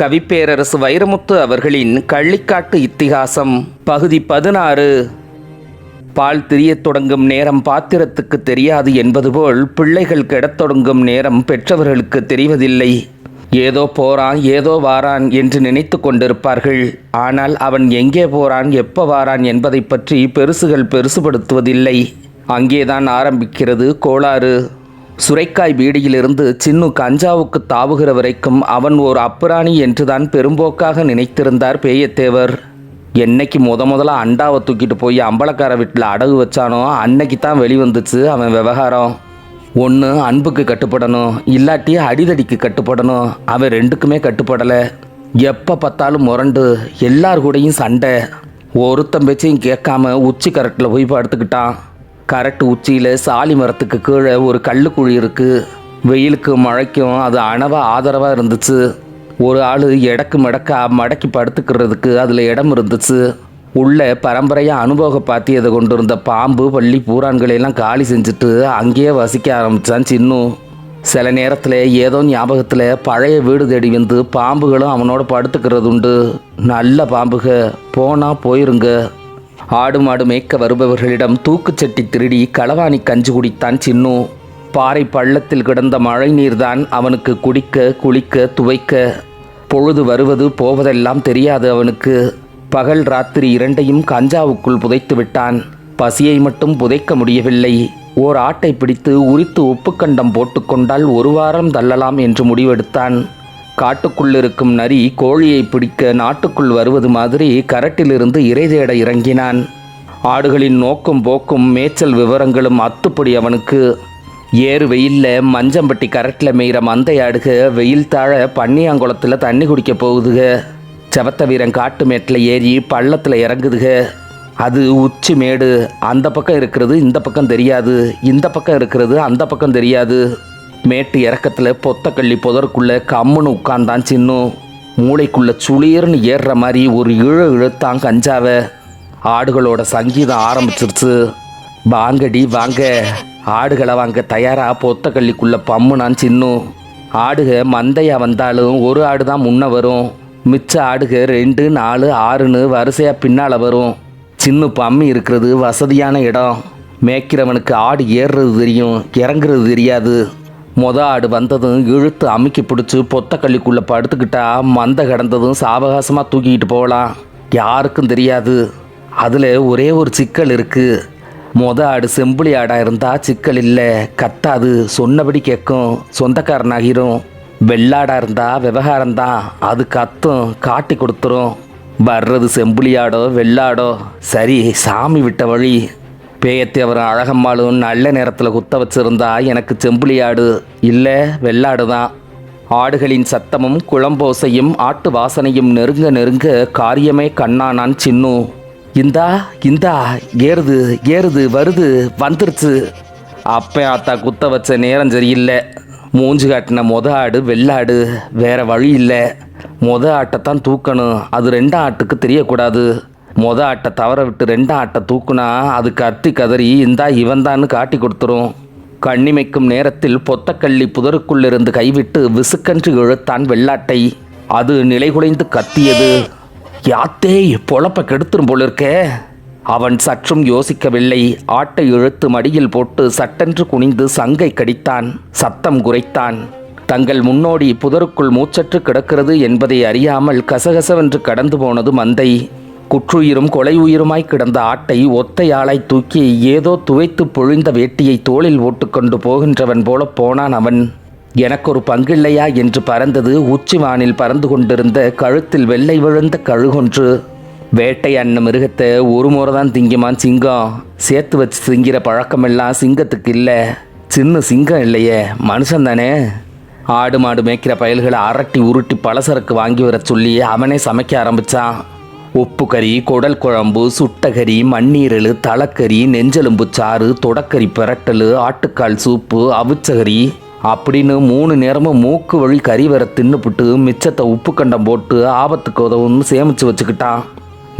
கவிப்பேரரசு வைரமுத்து அவர்களின் கள்ளிக்காட்டு இத்திகாசம் பகுதி பதினாறு. பால் திரியத் தொடங்கும் நேரம் பாத்திரத்துக்கு தெரியாது என்பது போல் பிள்ளைகள் கெடத் தொடங்கும் நேரம் பெற்றவர்களுக்கு தெரிவதில்லை. ஏதோ போறான் ஏதோ வாரான் என்று நினைத்து கொண்டிருப்பார்கள். ஆனால் அவன் எங்கே போறான் எப்போ வாரான் என்பதை பற்றி பெருசுகள் பெருசுபடுத்துவதில்லை. அங்கேதான் ஆரம்பிக்கிறது கோளாறு. சுரைக்காய் பீடியிலிருந்து சின்னு கஞ்சாவுக்கு தாவுகிற வரைக்கும் அவன் ஓர் அப்புராணி என்றுதான் பெரும்போக்காக நினைத்திருந்தார் பேயத்தேவர். என்னைக்கு முத முதல்ல அண்டாவை தூக்கிட்டு போய் அம்பலக்கார வீட்டில் அடகு வச்சானோ அன்னைக்கு தான் வெளிவந்துச்சு அவன் விவகாரம். ஒன்று அன்புக்கு கட்டுப்படணும் இல்லாட்டி அடிதடிக்கு கட்டுப்படணும் அவன் ரெண்டுக்குமே கட்டுப்படலை. எப்போ பார்த்தாலும் முரண்டு எல்லார் கூடயும் சண்டை. ஒருத்தன் பேச்சையும் கேட்காம உச்சி கரட்டில் போய் படுத்துக்கிட்டான். கரட்டு உச்சியில் சாலி மரத்துக்கு கீழே ஒரு கல்லுக்குழி இருக்குது வெயிலுக்கு மழைக்கும் அது அணவா ஆதரவாக இருந்துச்சு. ஒரு ஆள் எடக்கு மடக்கா மடக்கி படுத்துக்கிறதுக்கு அதில் இடம் இருந்துச்சு. உள்ள பரம்பரையாக அனுபவ பாத்தியதை கொண்டு இருந்த பாம்பு பள்ளி பூரான்களையெல்லாம் காலி செஞ்சுட்டு அங்கேயே வசிக்க ஆரம்பித்தான் சின்னும் சில நேரத்தில் ஏதோ ஞாபகத்தில் பழைய வீடு தேடி வந்து பாம்புகளும் அவனோட படுத்துக்கிறது உண்டு நல்ல பாம்புக போனால் போயிருங்க. ஆடு மாடு மேய்க்க வருபவர்களிடம் தூக்குச்சட்டி திருடி களவாணி கஞ்சி குடித்தான் சின்னு. பாறை பள்ளத்தில் கிடந்த மழை நீர்தான் அவனுக்கு குடிக்க குளிக்க துவைக்க பொழுது வருவது போவதெல்லாம் தெரியாது அவனுக்கு. பகல் ராத்திரி இரண்டையும் கஞ்சாவுக்குள் புதைத்து விட்டான். பசியை மட்டும் புதைக்க முடியவில்லை. ஓர் ஆட்டை பிடித்து உரித்து உப்புக்கண்டம் போட்டுக்கொண்டால் ஒரு வாரம் தள்ளலாம் என்று முடிவெடுத்தான். காட்டுக்குள்ளிருக்கும் நரி கோழியை பிடிக்க நாட்டுக்குள் வருவது மாதிரி கரட்டிலிருந்து இறை தேட இறங்கினான். ஆடுகளின் நோக்கும் போக்கும் மேய்ச்சல் விவரங்களும் அத்துப்படி அவனுக்கு. ஏறு வெயில்ல மஞ்சம்பட்டி கரட்டில் மேய்கிற மந்தை ஆடுக வெயில் தாழ பன்னியாங்குளத்தில் தண்ணி குடிக்க போகுதுக. செவத்த வீரன் காட்டு மேட்டில் ஏறி பள்ளத்தில் இறங்குதுக. அது உச்சி மேடு. அந்த பக்கம் இருக்கிறது இந்த பக்கம் தெரியாது. இந்த பக்கம் இருக்கிறது அந்த பக்கம் தெரியாது. மேட்டு இறக்கத்தில் பொத்தக்கள்ளி புதற்குள்ளே கம்முன்னு உட்கார்ந்தான் சின்னும் மூளைக்குள்ளே சுளீர்னு ஏறுற மாதிரி ஒரு இழு இழுத்தான் கஞ்சாவை. ஆடுகளோட சங்கீதம் ஆரம்பிச்சிருச்சு. வாங்கடி வாங்க. ஆடுகளை வாங்க தயாராக பொத்தக்கள்ளிக்குள்ளே பம்முனான் சின்னும் ஆடுக மந்தையாக வந்தாலும் ஒரு ஆடு தான் முன்னே வரும். மிச்ச ஆடுக ரெண்டு நாலு ஆறுன்னு வரிசையாக பின்னால் வரும். சின்ன பம்மி இருக்கிறது வசதியான இடம். மேய்க்கிறவனுக்கு ஆடு ஏறுறது தெரியும் இறங்குறது தெரியாது. மொத ஆடு வந்ததும் இழுத்து அமுக்கி பிடிச்சி பொத்தக்கள்ளிக்குள்ளே படுத்துக்கிட்டா மந்த கிடந்ததும் சாவகாசமாக தூக்கிக்கிட்டு போகலாம். யாருக்கும் தெரியாது. அதில் ஒரே ஒரு சிக்கல் இருக்குது மொத ஆடு செம்புளி ஆடாக இருந்தால் சிக்கல் இல்லை. கத்தாது. சொன்னபடி கேட்கும் சொந்தக்காரனாகிரும். வெள்ளாடாக இருந்தால் விவகாரம்தான். அது கத்தும். காட்டி கொடுத்துரும். வர்றது செம்புளியாடோ வெள்ளாடோ. சரி சாமி விட்ட வழி. பேயத்தேவர் அழகம்மாளும் நல்ல நேரத்தில் குத்த வச்சிருந்தா எனக்கு செம்புலியாடு. இல்லை வெள்ளாடு தான் ஆடுகளின் சத்தமும் குளம்போசையும் ஆட்டு வாசனையும் நெருங்க நெருங்க காரியமே கண்ணானான் சின்னு. இந்தா இந்தா ஏறுது ஏறுது வருது வந்துருச்சு. அப்பே ஆத்தா குத்த வச்ச நேரம் சரியில்லை. மூஞ்சு காட்டின மொத ஆடு வெள்ளாடு வேற வழி இல்லை. மொத ஆட்டைத்தான் தூக்கணும். அது ரெண்டாம் ஆட்டுக்கு தெரியக்கூடாது. மொத ஆட்டை தவற விட்டு ரெண்டாம் ஆட்டை தூக்குனா அது கத்தி கதறி இந்தா இவன்தான்னு காட்டி கொடுத்துரும். கண்ணிமைக்கும் நேரத்தில் பொத்தக்கள்ளி புதருக்குள்ளிருந்து கைவிட்டு விசுக்கன்று இழுத்தான் வெள்ளாட்டை. அது நிலைகுலைந்து கத்தியது. யாத்தே பொழப்ப கெடுத்துரும் போல இருக்கே அவன் சற்றும் யோசிக்கவில்லை. ஆட்டை இழுத்து மடியில் போட்டு சட்டென்று குனிந்து சங்கை கடித்தான். சத்தம் குறைத்தான். தங்கள் முன்னோடி புதருக்குள் மூச்சற்று கிடக்கிறது என்பதை அறியாமல் கசகசவென்று கடந்து போனது மந்தை. குற்றுயிரும் கொலை உயிருமாய் கிடந்த ஆட்டை ஒத்தையாளாய் தூக்கி ஏதோ துவைத்து பொழிந்த வேட்டியை தோளில் ஓட்டுக்கொண்டு போகின்றவன் போல போனான் அவன். எனக்கொரு பங்கில்லையா என்று பறந்தது உச்சிவானில் பறந்து கொண்டிருந்த கழுத்தில் வெள்ளை விழுந்த கழுகொன்று. வேட்டை அண்ண மிருகத்தை ஒரு முறை தான் திங்குமான் சிங்கம் சேர்த்து வச்சு திங்கிற பழக்கமெல்லாம் சிங்கத்துக்கு இல்லை. சின்ன சிங்கம் இல்லையே மனுஷன் தானே. ஆடு மாடு மேய்க்கிற பயல்களை அரட்டி உருட்டி பலசரக்கு வாங்கி வர சொல்லி அவனே சமைக்க ஆரம்பிச்சான். உப்புக்கறி குடல் குழம்பு சுட்டகரி மண்ணீரல் தலக்கறி நெஞ்செலும்பு சாறு தொடக்கறி பிரட்டல் ஆட்டுக்கால் சூப்பு அவிச்சகரி அப்படின்னு மூணு நேரமும் மூக்கு வழி கறி வர தின்னுப்புட்டு மிச்சத்தை உப்பு கண்டம் போட்டு ஆபத்துக்கு உதவும் சேமிச்சு வச்சுக்கிட்டான்.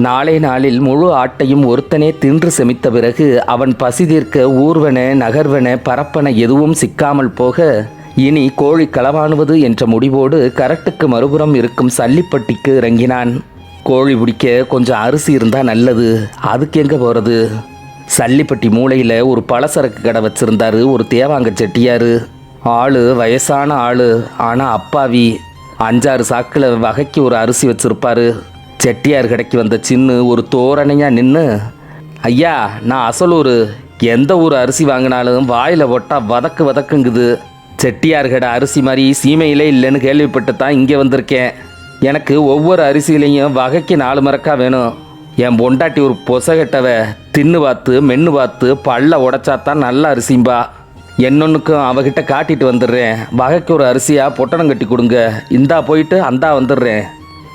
நாளை நாளில் முழு ஆட்டையும் ஒருத்தனே தின்று செமித்த பிறகு அவன் பசி தீர்க்க ஊர்வன நகர்வன பரப்பன எதுவும் சிக்காமல் போக இனி கோழி களவாணுவது என்ற முடிவோடு கரட்டுக்கு மறுபுறம் இருக்கும் சல்லிப்பட்டிக்கு இறங்கினான். கோழி பிடிக்க கொஞ்சம் அரிசி இருந்தால் நல்லது. அதுக்கு எங்கே போகிறது சல்லிப்பட்டி மூலையில் ஒரு பலசரக்கு கடை வச்சிருந்தாரு ஒரு தேவாங்க செட்டியாரு. ஆளு வயசான ஆளு ஆனால் அப்பாவி. அஞ்சாறு சாக்கில் வகைக்கு ஒரு அரிசி வச்சிருப்பாரு. செட்டியார் கடைக்கு வந்த சின்னு ஒரு தோரணையாக நின்று ஐயா நான் அசலூர். எந்த ஊர் அரிசி வாங்கினாலும் வாயில் போட்டா வதக்கு வதக்குங்குது. செட்டியார் கடை அரிசி மாதிரி சீமையிலே இல்லைன்னு கேள்விப்பட்டு தான் இங்கே வந்திருக்கேன். எனக்கு ஒவ்வொரு அரிசியிலையும் வகைக்கு நாலு மரக்கா வேணும். என் பொண்டாட்டி ஒரு பொசகட்டவ தின்னு பார்த்து மென்னு பார்த்து பல்ல உடைச்சாத்தான் நல்ல அரிசிம்பா. என்னொன்னுக்கும் அவகிட்ட காட்டிட்டு வந்துடுறேன். வகைக்கு ஒரு அரிசியாக பொட்டணம் கட்டி கொடுங்க. இந்தா போயிட்டு அந்தா வந்துடுறேன்.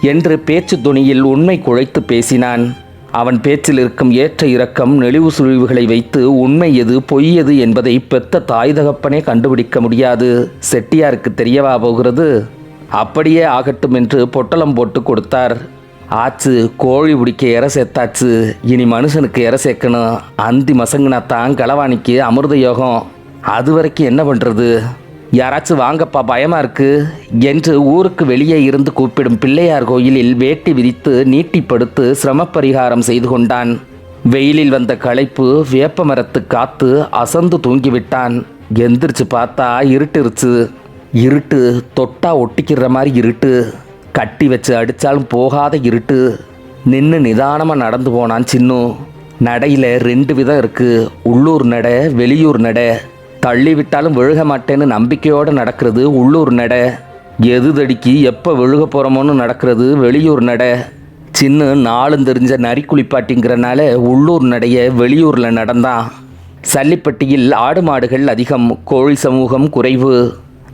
என்று பேச்சு துணியில் உண்மை குழைத்து பேசினான். அவன் பேச்சில் இருக்கும் ஏற்ற இறக்கம் நெளிவு சுழிவுகளை வைத்து உண்மை எது பொய் எது என்பதை பெத்த தாய் தகப்பனே கண்டுபிடிக்க முடியாது. செட்டியாருக்கு தெரியவா போகிறது? அப்படியே ஆகட்டும் என்று பொட்டலம் போட்டு கொடுத்தார். ஆச்சு கோழி பிடிக்க இற சேர்த்தாச்சு. இனி மனுஷனுக்கு இற சேர்க்கணும். அந்தி மசங்கினாத்தான் தான் களவாணிக்கு அமிர்த யோகம். அது வரைக்கும் என்ன பண்ணுறது யாராச்சும் வாங்கப்பா பயமா இருக்கு? என்று ஊருக்கு வெளியே இருந்து கூப்பிடும் பிள்ளையார் கோயிலில் வேட்டி விரித்து நீட்டிப்படுத்து சிரமப்பரிகாரம் செய்து கொண்டான். வெயிலில் வந்த களைப்பு வேப்ப மரத்து காத்து அசந்து தூங்கிவிட்டான். எந்திரிச்சு பார்த்தா இருட்டுருச்சு. இருட்டு தொட்டா ஒட்டிக்கிற மாதிரி இருட்டு கட்டி வச்சு அடித்தாலும் போகாத இருட்டு நின்று நிதானமாக நடந்து போனான் சின்னும் நடையில் ரெண்டு விதம் இருக்குது உள்ளூர் நடை வெளியூர் நடை. தள்ளி விட்டாலும் விழுக மாட்டேன்னு நம்பிக்கையோடு நடக்கிறது உள்ளூர் நடை. எது தடிக்கு எப்போ விழுக போகிறோமோன்னு நடக்கிறது வெளியூர் நடை. சின்ன நாளும் தெரிஞ்ச நரி குளிப்பாட்டிங்கிறனால உள்ளூர் நடைய வெளியூரில் நடந்தான். சல்லிப்பட்டியில் ஆடு மாடுகள் அதிகம் கோழி சமூகம் குறைவு.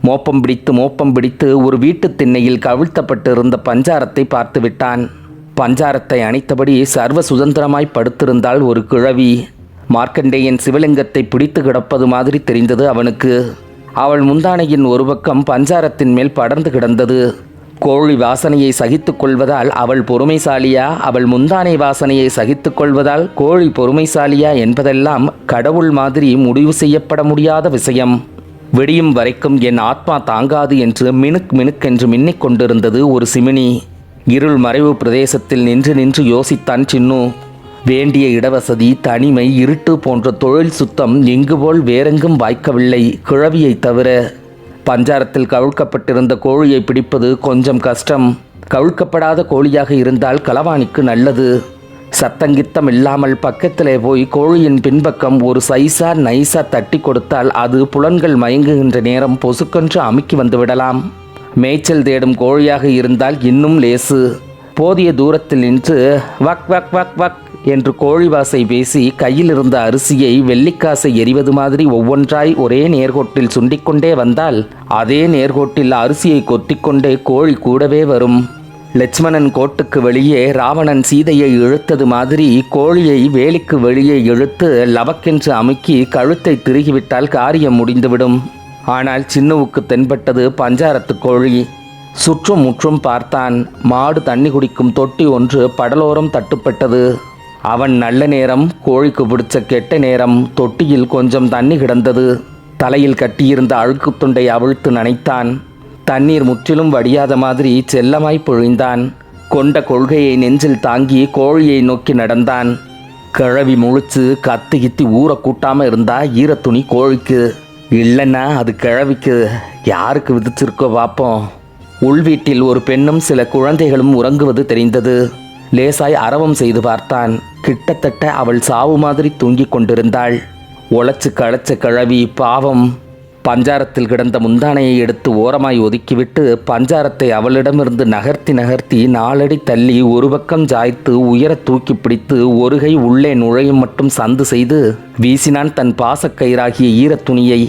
மோப்பம் பிடித்து மோப்பம் பிடித்து ஒரு வீட்டுத் திண்ணையில் கவிழ்த்தப்பட்டு இருந்த பஞ்சாரத்தை பார்த்து விட்டான். பஞ்சாரத்தை அணைத்தபடி சர்வ சுதந்திரமாய் படுத்திருந்தாள் ஒரு கிழவி. மார்க்கண்டேயன் சிவலிங்கத்தை பிடித்து கிடப்பது மாதிரி தெரிந்தது அவனுக்கு. அவள் முந்தானையின் ஒரு பக்கம் பஞ்சாரத்தின் மேல் படர்ந்து கிடந்தது. கோழி வாசனையை சகித்துக் கொள்வதால் அவள் பொறுமைசாலியா? அவள் முந்தானை வாசனையை சகித்துக் கொள்வதால் கோழி பொறுமைசாலியா என்பதெல்லாம் கடவுள் மாதிரி முடிவு செய்யப்பட முடியாத விஷயம். விடியும் வரைக்கும் என் ஆத்மா தாங்காது என்று மினுக் மினுக்கென்று மின்னிக் கொண்டிருந்தது ஒரு சிமினி. இருள் மறைவு பிரதேசத்தில் நின்று நின்று யோசித்தான் சின்னு. வேண்டிய இடவசதி தனிமை இருட்டு போன்ற தொழில் சுத்தம் எங்கு போல் வேறெங்கும் வாய்க்கவில்லை கிழவியை தவிர. பஞ்சாரத்தில் கவிழ்க்கப்பட்டிருந்த கோழியை பிடிப்பது கொஞ்சம் கஷ்டம். கவிழ்க்கப்படாத கோழியாக இருந்தால் களவாணிக்கு நல்லது. சத்தங்கித்தம் இல்லாமல் பக்கத்திலே போய் கோழியின் பின்பக்கம் ஒரு சைஸா நைஸா தட்டி கொடுத்தால் அது புலன்கள் மயங்குகின்ற நேரம் பொசுக்கென்று அமுக்கி வந்து விடலாம் மேய்ச்சல் தேடும் கோழியாக இருந்தால் இன்னும் லேசு. போதிய தூரத்தில் நின்று வக் வக் வக் வக் என்று கோழிவாசை பேசி கையில் இருந்த அரிசியை வெள்ளிக்காசை எரிவது மாதிரி ஒவ்வொன்றாய் ஒரே நேர்கோட்டில் சுண்டிக்கொண்டே வந்தால் அதே நேர்கோட்டில் அரிசியை கொத்திக்கொண்டே கோழி கூடவே வரும். லட்சுமணன் கோட்டுக்கு வெளியே ராவணன் சீதையை இழுத்தது மாதிரி கோழியை வேலிக்கு வெளியே இழுத்து லவக்கென்று அமுக்கி கழுத்தை திருகிவிட்டால் காரியம் முடிந்துவிடும். ஆனால் சின்னவுக்கு தென்பட்டது பஞ்சாரத்து கோழி. சுற்றும் முற்றும் பார்த்தான். மாடு தண்ணி குடிக்கும் தொட்டி ஒன்று படலோரம் தட்டுப்பட்டது. அவன் நல்ல நேரம் கோழிக்கு பிடிச்ச கெட்ட நேரம் தொட்டியில் கொஞ்சம் தண்ணி கிடந்தது. தலையில் கட்டியிருந்த அழுக்குத் துண்டை அவிழ்த்து நனைத்தான். தண்ணீர் முற்றிலும் வடியாத மாதிரி செல்லமாய் பொழிந்தான். கொண்ட கொள்கையை நெஞ்சில் தாங்கி கோழியை நோக்கி நடந்தான். கிழவி முழிச்சு கத்து கித்தி ஊற கூட்டாம இருந்தா ஈரத்துணி கோழிக்கு. இல்லைன்னா அது கிழவிக்கு. யாருக்கு விதிச்சிருக்கோ பார்ப்போம் உள்வீட்டில் ஒரு பெண்ணும் சில குழந்தைகளும் உறங்குவது தெரிந்தது. லேசாய் அரவம் செய்து பார்த்தான். கிட்டத்தட்ட அவள் சாவு மாதிரி தூங்கிக் கொண்டிருந்தாள். ஒளச்சு களைச்ச கிழவி பாவம் பஞ்சாரத்தில் கிடந்த முந்தானையை எடுத்து ஓரமாய் ஒதுக்கிவிட்டு பஞ்சாரத்தை அவளிடமிருந்து நகர்த்தி நகர்த்தி நாலடி தள்ளி ஒரு பக்கம் ஜாய்த்து உயர தூக்கி பிடித்து ஒரு கை உள்ளே நுழையும் மட்டும் சந்து செய்து வீசினான் தன் பாசக்கயிறாகிய ஈரத் துணியை.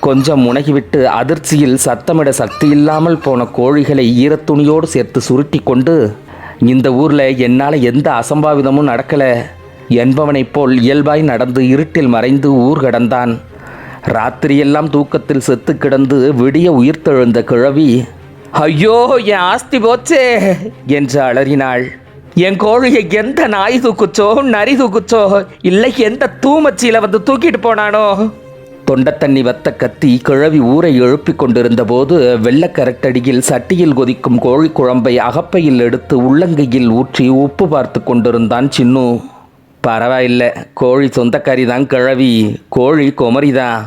கொஞ்சம் முனகிவிட்டு அதிர்ச்சியில் சத்தமிட சக்தி இல்லாமல் போன கோழிகளை ஈரத்துணியோடு சேர்த்து சுருட்டி கொண்டு இந்த ஊரில் என்னால் எந்த அசம்பாவிதமும் நடக்கலை. என்பவனைப் போல் இயல்பாய் நடந்து இருட்டில் மறைந்து ஊர் கடந்தான் ராத்திரியெல்லாம் தூக்கத்தில் செத்து கிடந்து விடிய உயிர்த்தெழுந்த கிழவி ஐயோ என் ஆஸ்தி போச்சே என்று அலறினாள். என் கோழியை எந்த நாய் தூக்குச்சோ நரி தூக்குச்சோ இல்லை எந்த தூமச்சியில் வந்து தூக்கிட்டு போனானோ? தொண்டத்தண்ணி வத்த கத்தி கிழவி ஊரை எழுப்பிக் கொண்டிருந்த போது வெள்ளக்கரட்டடியில் சட்டியில் கொதிக்கும் கோழி குழம்பை அகப்பையில் எடுத்து உள்ளங்கையில் ஊற்றி உப்பு பார்த்து கொண்டிருந்தான் சின்னு. பரவாயில்ல. கோழி சொந்தக்காரி தான் கிழவி. கோழி குமரிதான்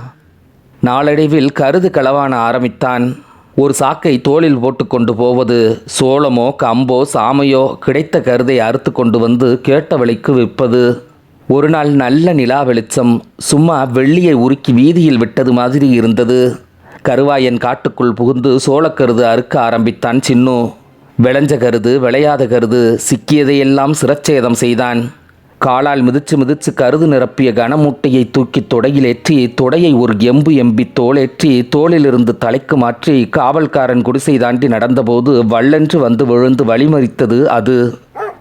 நாளடைவில் கருது களவான ஆரம்பித்தான். ஒரு சாக்கை தோளில் போட்டு கொண்டு போவது சோளமோ கம்போ சாமையோ கிடைத்த கருதை அறுத்து கொண்டு வந்து கேட்ட விலைக்கு விற்பது. ஒரு நாள் நல்ல நிலா வெளிச்சம். சும்மா வெள்ளியை உருக்கி வீதியில் விட்டது மாதிரி இருந்தது. கருவாயன் காட்டுக்குள் புகுந்து சோளக்கருது அறுக்க ஆரம்பித்தான் சின்னு. விளைஞ்ச கருது விளையாத கருது சிக்கியதையெல்லாம் சிரச்சேதம் செய்தான். காலால் மிதிச்சு மிதிச்சு கருது நிரப்பிய கனமூட்டையை தூக்கி தொடையிலேற்றி தொடையை ஒரு எம்பு எம்பி தோளேற்றி தோளிலிருந்து தலைக்கு மாற்றி காவல்காரன் குடிசை தாண்டி நடந்தபோது வள்ளென்று வந்து விழுந்து வழிமறித்தது அது.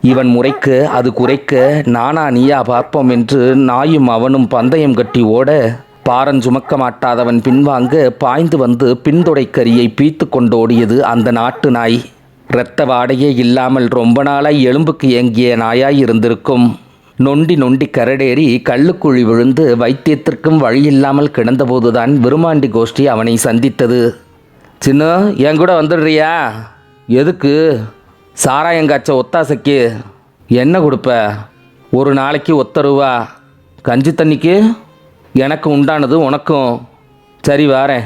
இவன் முறைக்க அது குறைக்க நானா நீயா பார்ப்போம் என்று நாயும் அவனும் பந்தயம் கட்டி ஓட பாரன் சுமக்க மாட்டாதவன் பின்வாங்க பாய்ந்து வந்து பின்தொடைக்கரியை பீத்து கொண்டோடியது அந்த நாட்டு நாய். இரத்த வாடையே இல்லாமல் ரொம்ப நாளாய் எலும்புக்கு ஏங்கிய நாயாய் இருந்திருக்கும். நொண்டி நொண்டி கரடேறி கள்ளுக்குழி விழுந்து வைத்தியத்திற்கும் வழியில்லாமல் கிடந்தபோதுதான் விருமாண்டி கோஷ்டி அவனை சந்தித்தது. சின்ன என் கூட வந்துடுறியா? எதுக்கு? சாராயங்காய்ச்ச ஒத்தாசைக்கு என்ன கொடுப்ப? ஒரு நாளைக்கு ஒத்த ரூபா கஞ்சி தண்ணிக்கு? எனக்கு உண்டானது உனக்கும். சரி வாரேன்.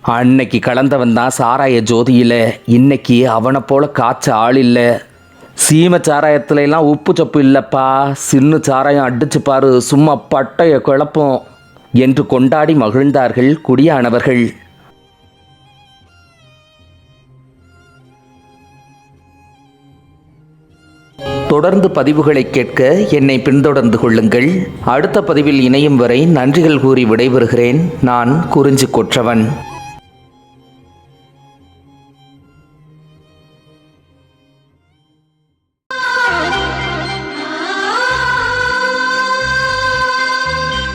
அன்னைக்கு கலந்தவன் தான் சாராய ஜோதியில். இன்னைக்கு அவனை போல காய்ச்ச ஆள் இல்லை. சீம சாராயத்துல எல்லாம் உப்பு சப்பு இல்லைப்பா. சின்ன சாராயம் அடிச்சு பாரு. சும்மா பட்டைய குழப்பம். என்று கொண்டாடி மகிழ்ந்தார்கள் குடியானவர்கள். தொடர்ந்து பதிவுகளை கேட்க என்னை பின்தொடர்ந்து கொள்ளுங்கள். அடுத்த பதிவில் இணையும் வரை நன்றிகள் கூறி விடைபெறுகிறேன். நான் குறிஞ்சி கொற்றவன்.